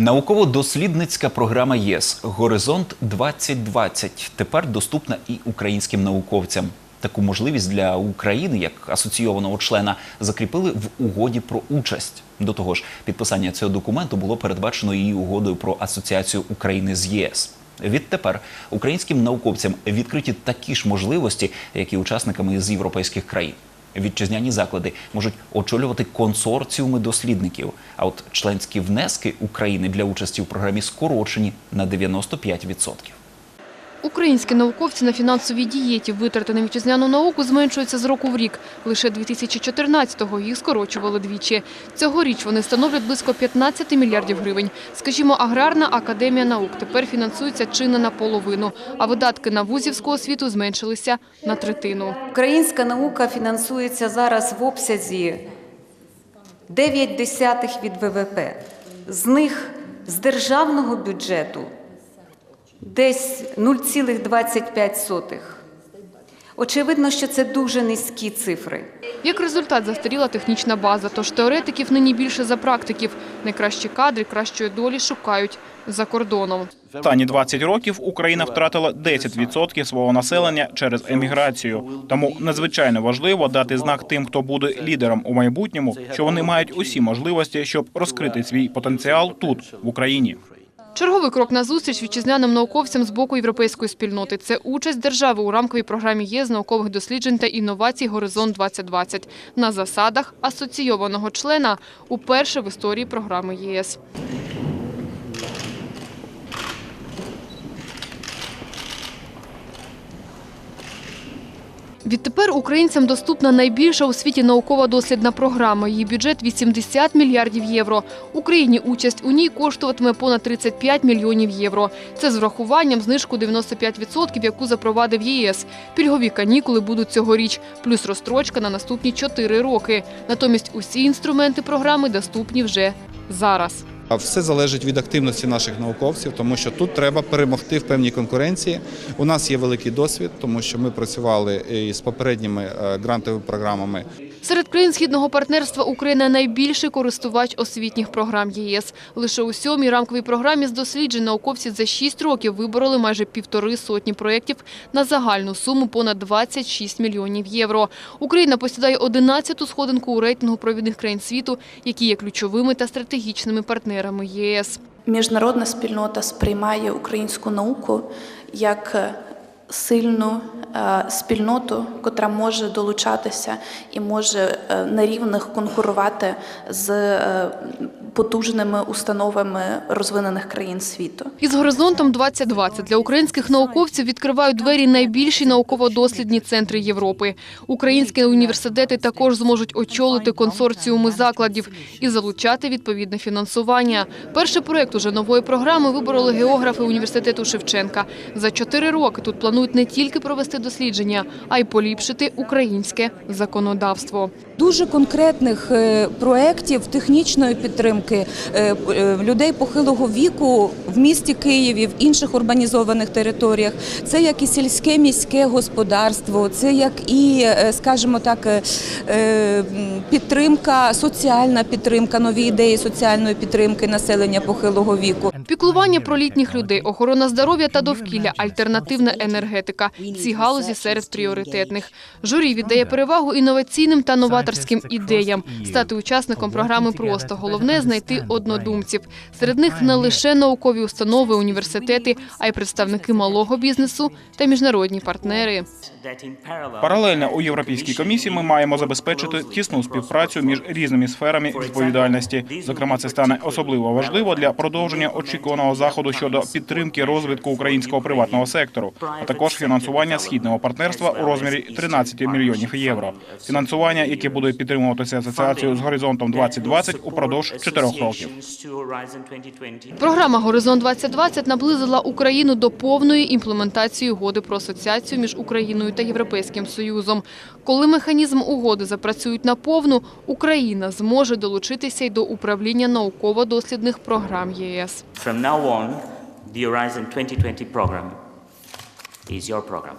Науково-дослідницька програма ЄС Горизонт 2020 тепер доступна і українським науковцям. Таку можливість для України як асоційованого члена закріпили в угоді про участь. До того ж, підписання цього документу було передбачено і угодою про асоціацію України з ЄС. Відтепер українським науковцям відкриті такі ж можливості, як і учасниками з європейських країн. Вітчизняні заклади можуть очолювати консорціуми дослідників. А от членські внески України для участі в програмі скорочені на 95%. Українські науковці на фінансовій дієті витрати на вітчизняну науку зменшуються з року в рік. Лише 2014-го їх скорочували двічі. Цьогоріч вони становлять близько 15 мільярдів гривень. Скажімо, аграрна академія наук тепер фінансується чи не наполовину, а видатки на вузівську освіту зменшилися на третину. Українська наука фінансується зараз в обсязі 9 десятих від ВВП. З них з державного бюджету десь 0,25. Очевидно, що це дуже низькі цифри. Як результат застаріла технічна база, тож теоретиків нині більше за практиків. Найкращі кадри кращої долі шукають за кордоном. Останні 20 років Україна втратила 10% свого населення через еміграцію. Тому надзвичайно важливо дати знак тим, хто буде лідером у майбутньому, що вони мають усі можливості, щоб розкрити свій потенціал тут, в Україні. Черговий крок на зустріч вітчизняним науковцям з боку європейської спільноти – це участь держави у рамковій програмі ЄС наукових досліджень та інновацій «Горизонт-2020» на засадах асоційованого члена уперше в історії програми ЄС. Відтепер українцям доступна найбільша у світі наукова дослідна програма. Її бюджет – 80 мільярдів євро. Україні участь у ній коштуватиме понад 35 мільйонів євро. Це з врахуванням знижку 95%, яку запровадив ЄС. Пільгові канікули будуть цьогоріч, плюс розстрочка на наступні 4 роки. Натомість усі інструменти програми доступні вже зараз. Все залежить від активності наших науковців, тому що тут треба перемогти в певній конкуренції. У нас є великий досвід, тому що ми працювали і з попередніми е, грантовими програмами. Серед країн східного партнерства Україна найбільший користувач освітніх програм ЄС. Лише у сьомій рамковій програмі з досліджень науковці за 6 років вибороли майже півтори сотні проєктів на загальну суму понад 26 мільйонів євро. Україна посідає 11-ту сходинку у рейтингу провідних країн світу, які є ключовими та стратегічними партнерами ЄС. Міжнародна спільнота сприймає українську науку як е, сильну е, спільноту, котра може долучатися і може е, на рівних конкурувати з е, потужними установами розвинених країн світу. Із горизонтом 2020 для українських науковців відкривають двері найбільші науково-дослідні центри Європи. Українські університети також зможуть очолити консорціуми закладів і залучати відповідне фінансування. Перший проект уже нової програми вибороли географи університету Шевченка. За чотири роки тут планують не тільки провести дослідження, а й поліпшити українське законодавство. Дуже конкретних е, проєктів технічної підтримки е, е, людей похилого віку в місті Києві, в інших урбанізованих територіях. Це як і сільське міське господарство, це як і, скажімо так, підтримка, соціальна підтримка, нові ідеї соціальної підтримки населення похилого віку. Піклування про літніх людей, охорона здоров'я та довкілля, альтернативна енергетика – ці галузі серед пріоритетних. Журі віддає перевагу інноваційним та новаторським ідеям. Стати учасником програми просто. Головне – знайти однодумців. Серед них не лише наукові установи, університети, а й представники малого бізнесу та міжнародні партнери. Паралельно у Європейській комісії ми маємо забезпечити тісну співпрацю між різними сферами відповідальності. Зокрема, це стане особливо важливо для продовження очікуваного заходу щодо підтримки розвитку українського приватного сектору, а також фінансування східного партнерства у розмірі 13 мільйонів євро. Фінансування, яке буде підтримуватися асоціацією з горизонтом 2020 упродовж чотирьох років. Програма «Горизонт-2020» наблизила Україну до повної імплементації угоди про асоціацію між Україною та Європейським Союзом. Коли механізм угоди запрацюють наповну, Україна зможе долучитися й до управління науково-дослідних програм ЄС. From now on, the Horizon 2020 program is your program.